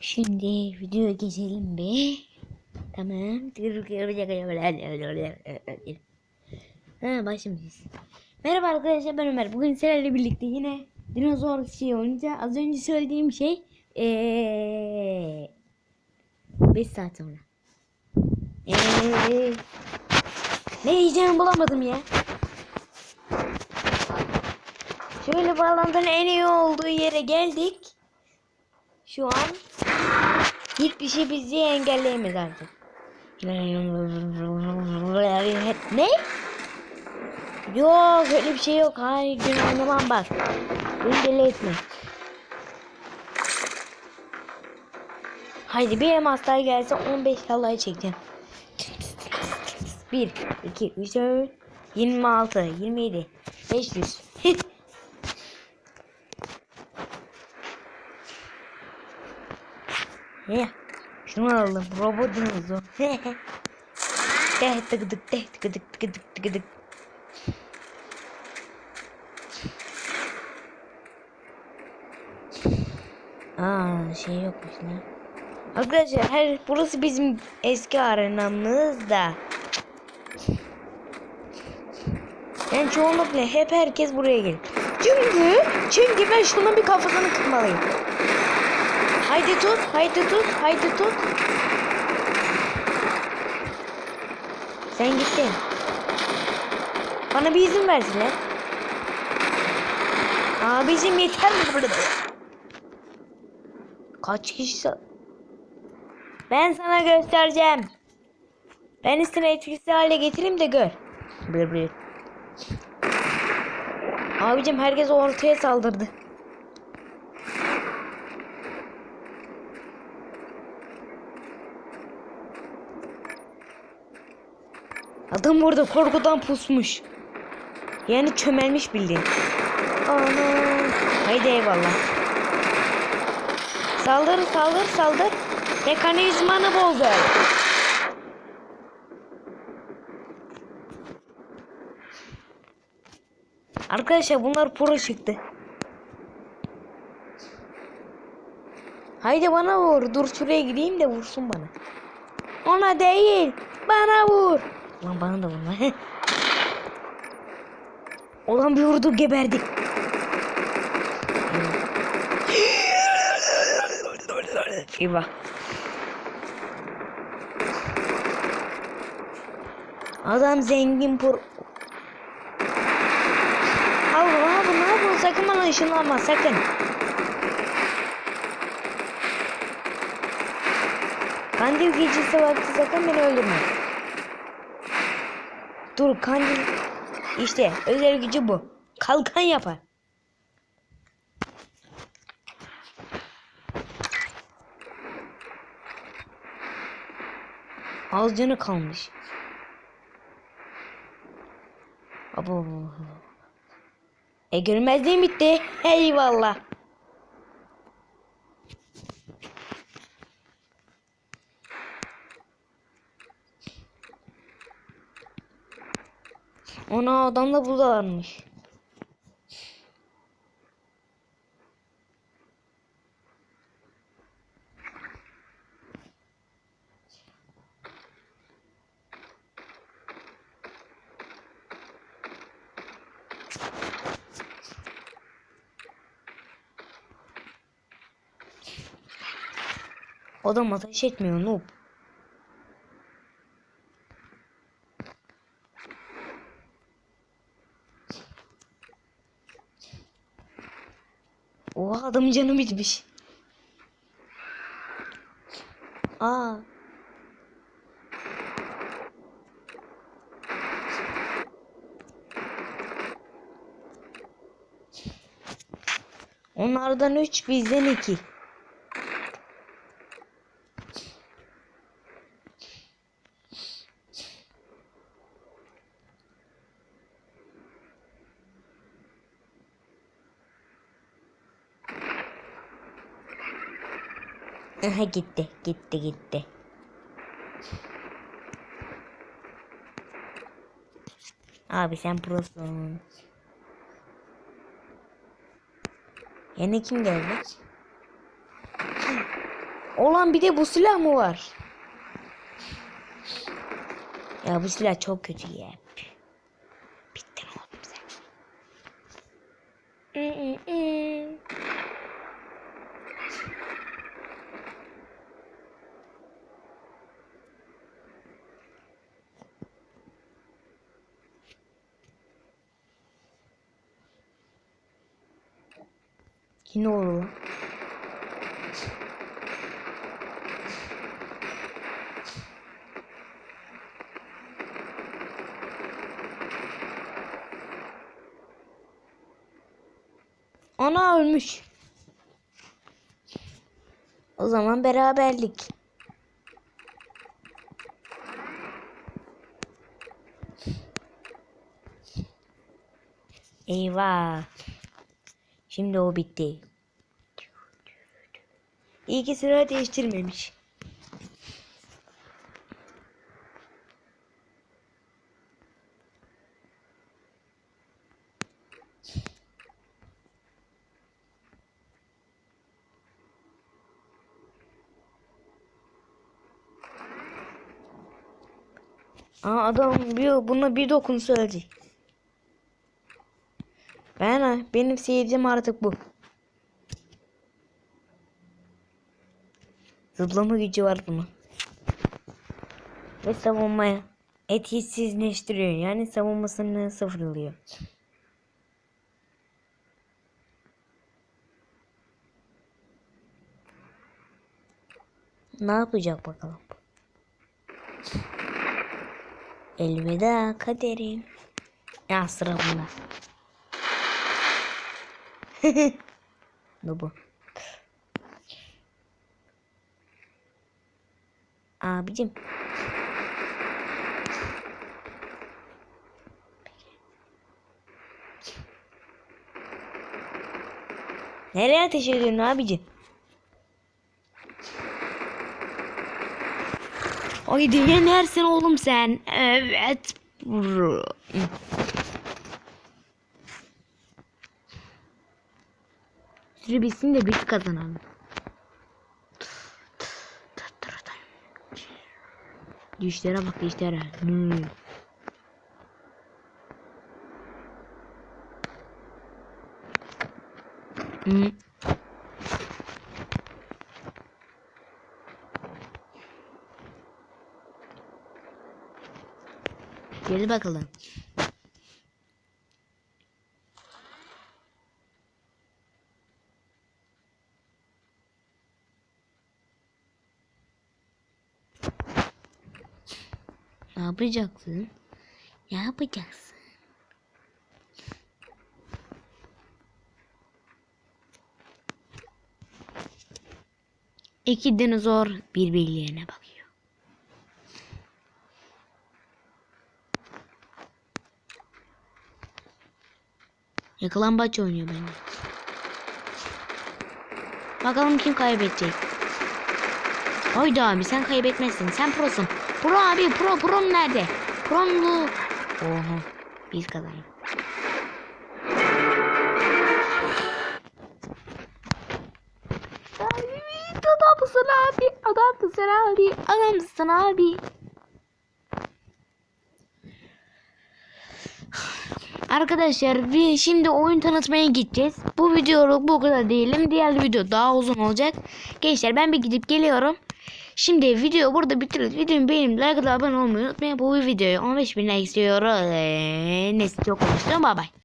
Şimdi video geçelim bir. Tamam. Ha başlamışız. Merhaba arkadaşlar ben Ömer. Bugün sizlerle birlikte yine dinozor şey oynayacağız. Az önce söylediğim şey eee 5 saat sonra. Eee ne diyeceğimi bulamadım ya. Şöyle bağlantının en iyi olduğu yere geldik. Şu an hiçbir şey bizi engelleyemez artık. Ne? Yok öyle bir şey yok. Hayır gün oynamam bak. Beni deli etme. Haydi bir elmas daha gelse 15 halay çekeceğim. 1, 2, 3, 4, 26, 27, 500. He. Şunu alalım. Robot dinozor. Deh tık tık deh tık tık tık tık tık tık. Aa şey yokmuş lan. Arkadaşlar her burası bizim eski arenamız da. Yani çoğunlukla hep herkes buraya gelir. Çünkü çünkü ben şunun bir kafasını kırmalıyım. Haydi tut, haydi tut, haydi tut. Sen gittin. Bana bir izin versin lan. Abicim yeter mi burada? Kaç kişi? Ben sana göstereceğim. Ben seni etkisiz hale getireyim de gör. Bır bır. Abicim herkes ortaya saldırdı. Adam burada korkudan pusmuş. Yani çömelmiş bildiğin. Ana. Haydi eyvallah. Saldır saldır saldır. Mekanizmanı bozdu. Arkadaşlar bunlar pro çıktı. Haydi bana vur. Dur şuraya gideyim de vursun bana. Ona değil. Bana vur. Lan bana da vurma. Olan bir vurdu geberdi. Eyvah. Adam zengin por... Abi abi ne yapıyorsun? Sakın bana ışınlanma sakın. Kandil gecesi vakti sakın beni öldürme. Dur kandil. İşte özel gücü bu. Kalkan yapar. Az canı kalmış. Abo. E görmezliğim bitti. Eyvallah. Ona adam da burada varmış. Adam ateş etmiyor noob. Adamın canı bitmiş. Aa. Onlardan üç bizden iki. Aha gitti, gitti, gitti. Abi sen prosun. Yine kim geldi? Olan bir de bu silah mı var? Ya bu silah çok kötü ya. Bittin oğlum sen. Yine olur. Ana ölmüş. O zaman beraberlik. Eyvah. Şimdi o bitti. İyi ki sıra değiştirmemiş. Aa adam bir buna bir dokunsa ölecek. Ben benim seyircim artık bu. Zıplama gücü var bunun. Ve savunmaya etkisizleştiriyor. Yani savunmasını sıfırlıyor. Ne yapacak bakalım. Elveda kaderim. Ya sıra bunda. ne bu? Abicim. Nereye ateş ediyorsun abicim? Ay dünya neresin oğlum sen? Evet. Bro. Süre bitsin de biz kazanalım. Dişlere bak dişlere. Hmm. Hmm. Gel bakalım. Ne yapacaksın? Ne yapacaksın? İki dinozor birbirlerine bakıyor. Yakalambaç oynuyor bence. Bakalım kim kaybedecek. Haydi abi sen kaybetmezsin. Sen prosun. Pro abi pro pro nerede? Promlu. Oha. Biz kazandık. Adamsın abi. Adamsın abi. Adamsın abi. Arkadaşlar bir şimdi oyun tanıtmaya gideceğiz. Bu videoluk bu kadar diyelim. Diğer video daha uzun olacak. Gençler ben bir gidip geliyorum. Şimdi video burada bitiriyoruz. Videomu beğenip like abone olmayı unutmayın. Bu videoyu 15 bin like istiyorum. Ee, neyse çok konuştum. Bye bye.